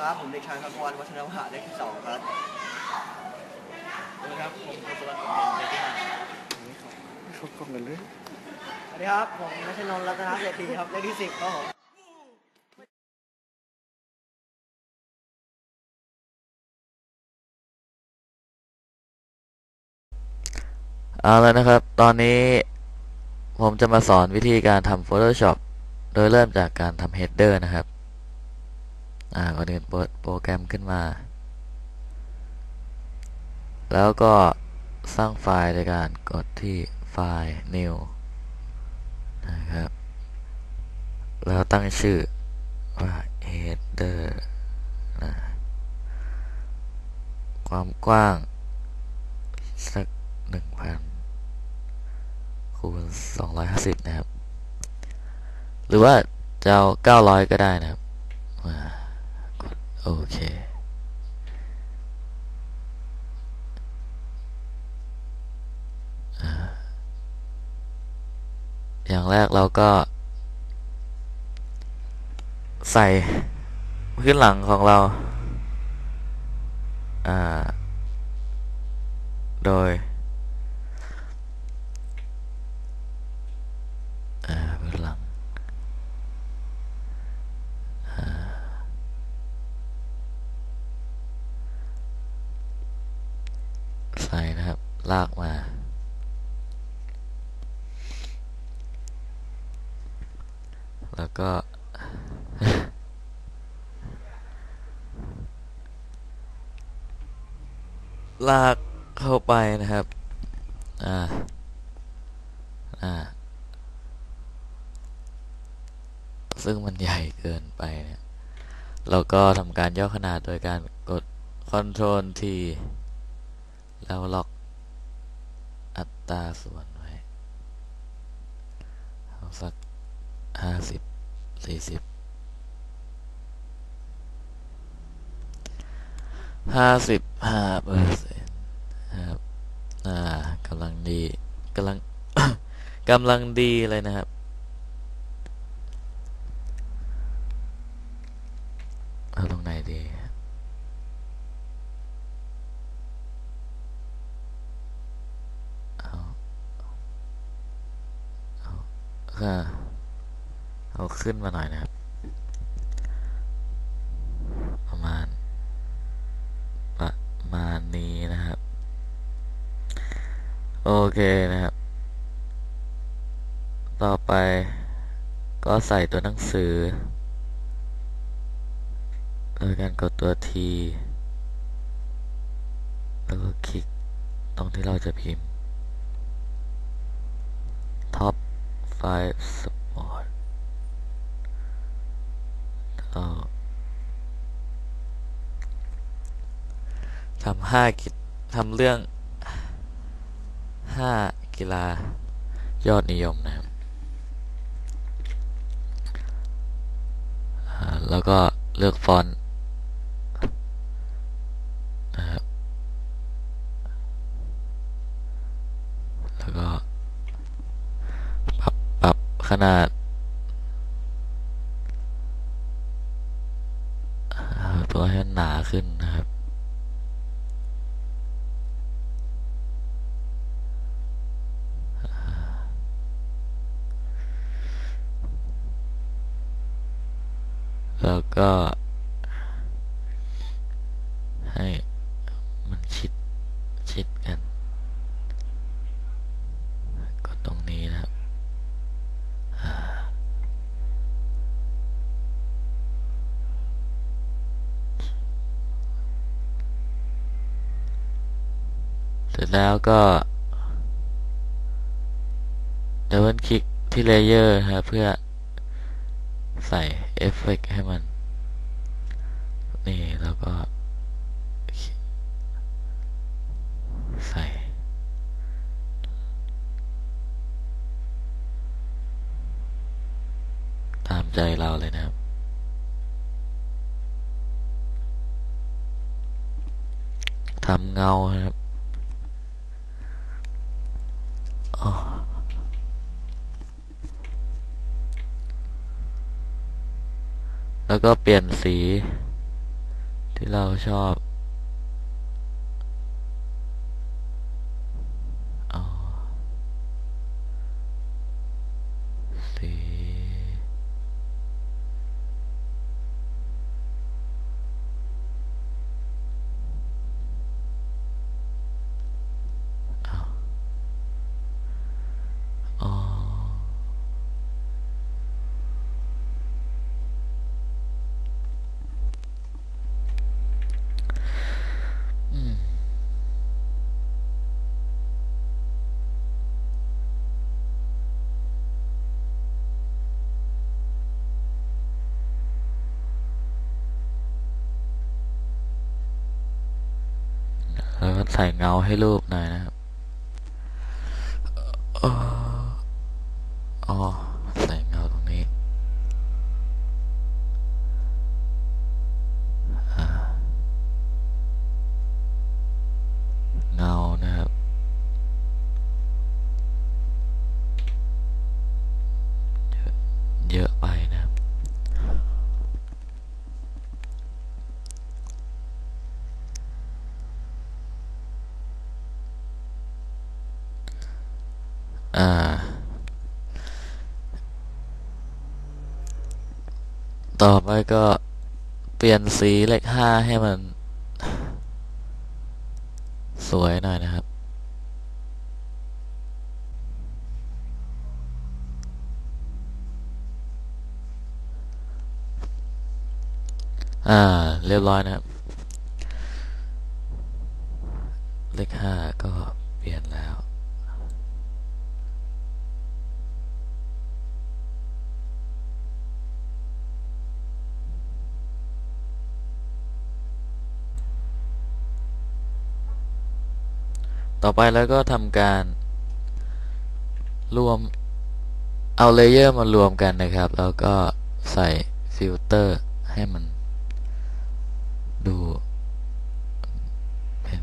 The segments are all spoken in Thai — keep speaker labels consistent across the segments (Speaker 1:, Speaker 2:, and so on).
Speaker 1: ครับ ผมเด็กชายพักวันวัฒนมหาเลขที่สองครับ
Speaker 2: สวัสดีครับผมกุศลผมเป็นเด็กที่ห้า
Speaker 3: เขากล้องกันเลย
Speaker 1: สวัสดีครับ ผมนัชนนท์รัตนเศรษฐีครับเลขที่สิบครับผม
Speaker 4: เอาแล้วนะครับ ตอนนี้ผมจะมาสอนวิธีการทำ Photoshop โดยเริ่มจากการทำ header นะครับ อ่าก่อนอื่นเปิดโปรแกรมขึ้นมา แล้วก็สร้างไฟล์โดยการกดที่ไฟล์ new นะครับ แล้วตั้งชื่อว่า header นะความกว้าง สักหนึ่งพันคูณสองร้อยห้าสิบนะครับ หรือว่าจะเอาเก้าร้อยก็ได้นะครับ โอเค อย่างแรกเราก็ ใส่พื้นหลังของเราอ่าโดย อ่าพื้นหลังอ่าใส่นะครับ ลากมา แล้วก็ ลากเข้าไปนะครับ อ่า อ่า ซึ่งมันใหญ่เกินไปเนี่ยเราก็ทำการย่อขนาดโดยการกด Ctrl T แล้วล็อก ตราส่วนไว้เอาสักห้าสิบสี่สิบห้าสิบห้าเปอร์เซ็นต์ครับอ่ากำลังดีกำลังกำลังดีเลยนะครับ เอาตรงไหนดี เอาเอา ค่ะเอาขึ้นมาหน่อยนะครับ ประมาณ ประมาณนี้นะครับ โอเคนะครับ ต่อไปก็ใส่ตัวหนังสือ โดยการกดตัว T แล้วก็คลิกตรงที่เราจะพิมพ์ 5 Support ทำห้ากิจทำเรื่องห้ากีฬายอดนิยมนะครับแล้วก็เลือกฟอนต์นะครับ แล้วก็ ปรับ ปรับ ขนาดตัวให้มันหนาขึ้นนะครับ แล้วก็ ให้มันชิด ชิดกัน กดตรงนี้นะครับอ่าเส ร็จแล้วก็ดับเบิลคลิกที่เลเยอร์นะครับเพื่อใส่เอฟเฟกต์ให้มัน นี่แล้วก็ ใส่ตามใจเราเลยนะครับ ทำเงาครับ แล้วก็เปลี่ยนสีที่เราชอบ ใส่เงาให้รูปหน่อยนะครับเอ่ออ๋อ ใส่เงาตรงนี้ เงานะครับ เยอะเยอะไปนะครับ อ่า ต่อไปก็เปลี่ยนสีเลขห้าให้มัน สวยหน่อยนะครับ อ่า เรียบร้อยนะครับ เลขห้าก็เปลี่ยนแล้ว ต่อไปแล้วก็ทำการ รวมเอาเลเยอร์มารวมกันนะครับ แล้วก็ใส่ฟิลเตอร์ให้มันดูเป็น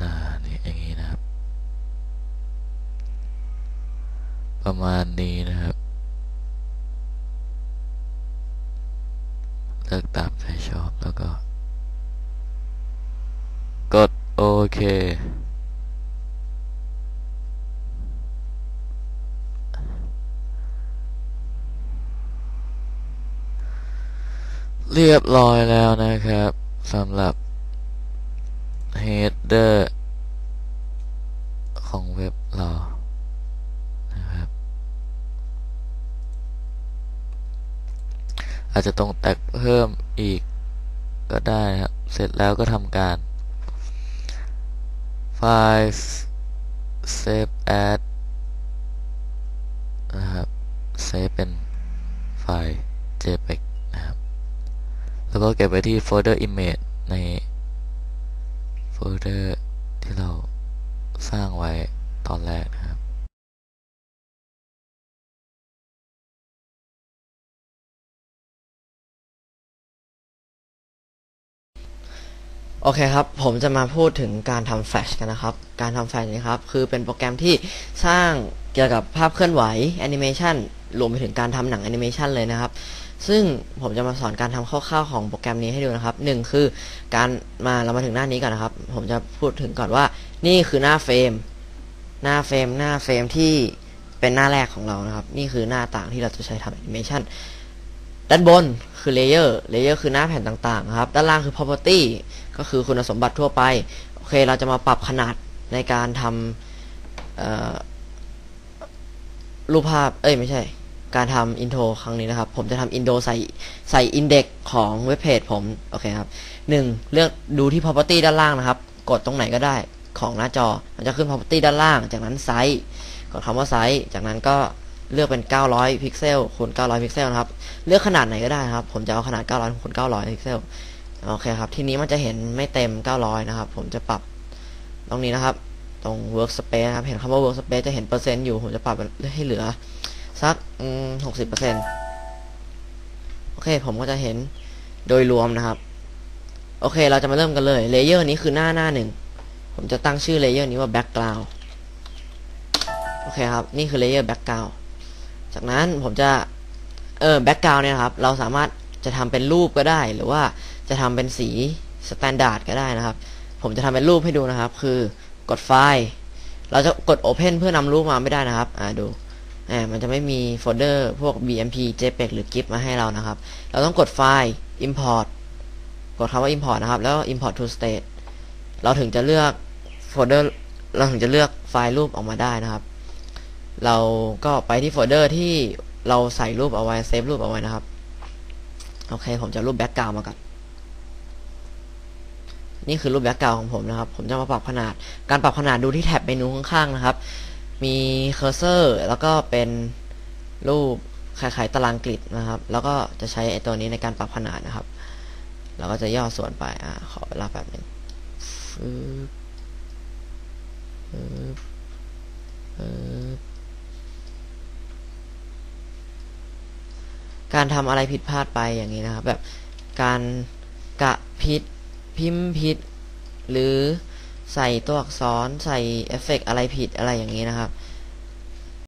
Speaker 4: อ่านี่อย่างนี้นะครับ ประมาณนี้นะครับ เลือกตามใจชอบแล้วก็ กดโอ เค เรียบร้อยแล้วนะครับสำหรับ header ของเว็บเรานะครับ อาจจะต้องแตกเพิ่มอีกก็ได้ครับ เสร็จแล้วก็ทำการ ไฟล์ save as นะครับ save เป็นไฟล์ jpeg นะครับ แล้วก็เก็บไว้ที่โฟลเดอร์ image ในโฟลเดอร์ที่เราสร้างไว้ตอนแรกนะครับ
Speaker 1: โอเคครับ ผมจะมาพูดถึงการทำแฟชกันนะครับ การทำแฟชนี้ครับ คือเป็นโปรแกรมที่สร้างเกี่ยวกับภาพเคลื่อนไหวแอนิเมชันรวมไปถึงการทำหนังแอนิเมชันเลยนะครับ ซึ่งผมจะมาสอนการทำคร่าวๆของโปรแกรมนี้ให้ดูนะครับหนึ่งคือการมาเรามาถึงหน้านี้ก่อนนะครับ ผมจะพูดถึงก่อนว่า นี่คือหน้าเฟรม หน้าเฟรม หน้าเฟรมที่เป็นหน้าแรกของเรานะครับ นี่คือหน้าต่างที่เราจะใช้ทำแอนิเมชันด้านบนคือเลเยอร์ เลเยอร์คือหน้าแผ่นต่างๆครับ ด้านล่างคือ property ก็คือคุณสมบัติทั่วไป โอเค เราจะมาปรับขนาดในการทำรูปภาพ เอ้ย ไม่ใช่ การทำอินโทรครั้งนี้นะครับ ผมจะทำอินโดใส่ใส่อินเด็กของเว็บเพจผม โอเคครับหนึ่งเลือกดูที่ property ด้านล่างนะครับ กดตรงไหนก็ได้ของหน้าจอ มันจะขึ้น property ด้านล่าง จากนั้นไซส์ กดคำว่าไซส์ จากนั้นก็เลือกเป็น 900 พิกเซลคูณ900 พิกเซลนะครับ เลือกขนาดไหนก็ได้ครับ ผมจะเอาขนาด 900คูณ900 พิกเซล โอเคครับ ทีนี้มันจะเห็นไม่เต็ม 900 นะครับ ผมจะปรับตรงนี้นะครับ ตรง workspace นะครับ เห็นคำว่า workspace จะเห็นเปอร์เซ็นต์อยู่ ผมจะปรับให้เหลือ สักหกสิบเปอร์เซ็นต์โอเค ผมก็จะเห็นโดยรวมนะครับ โอเค เราจะมาเริ่มกันเลย เลเยอร์นี้คือหน้าหน้าหนึ่ง ผมจะตั้งชื่อเลเยอร์นี้ว่า background โอเคครับ นี่คือเลเยอร์ background จากนั้นผมจะ เออ background เนี่ยครับ เราสามารถจะทำเป็นรูปก็ได้ หรือว่า จะทำเป็นสีสแตนดาร์ดก็ได้นะครับ ผมจะทำเป็นรูปให้ดูนะครับ คือกดไฟล์ เราจะกด Open เพื่อนำรูปมาไม่ได้นะครับ อ่าดูอ่ามันจะไม่มีโฟลเดอร์พวก BMP JPEG หรือ GIF มาให้เรานะครับ เราต้องกดไฟล์ Import กดคำว่า Import นะครับ แล้ว Import to State เราถึงจะเลือกโฟลเดอร์ เราถึงจะเลือกไฟล์รูปออกมาได้นะครับ เราก็ไปที่โฟลเดอร์ที่เราใส่รูปเอาไว้เซฟรูปเอาไว้นะครับ โอเค ผมจะรูปแบ็กกราวมาก่อน นี่คือรูปแบ็กกราวของผมนะครับ ผมจะมาปรับขนาด การปรับขนาดดูที่แท็บเมนูข้างๆนะครับ มีเคอร์เซอร์แล้วก็เป็นรูปคล้ายๆตารางกริดนะครับ แล้วก็จะใช้ไอตัวนี้ในการปรับขนาดนะครับ เราก็จะย่อส่วนไป อ่า ขอเวลาแป๊บหนึงฟึบฟึบฟึบการทำอะไรผิดพลาดไปอย่างนี้นะครับ แบบการกะผิด พิมพ์ผิด หรือใส่ตัวอักษรใส่เอฟเฟกต์อะไรผิดอะไรอย่างนี้นะครับ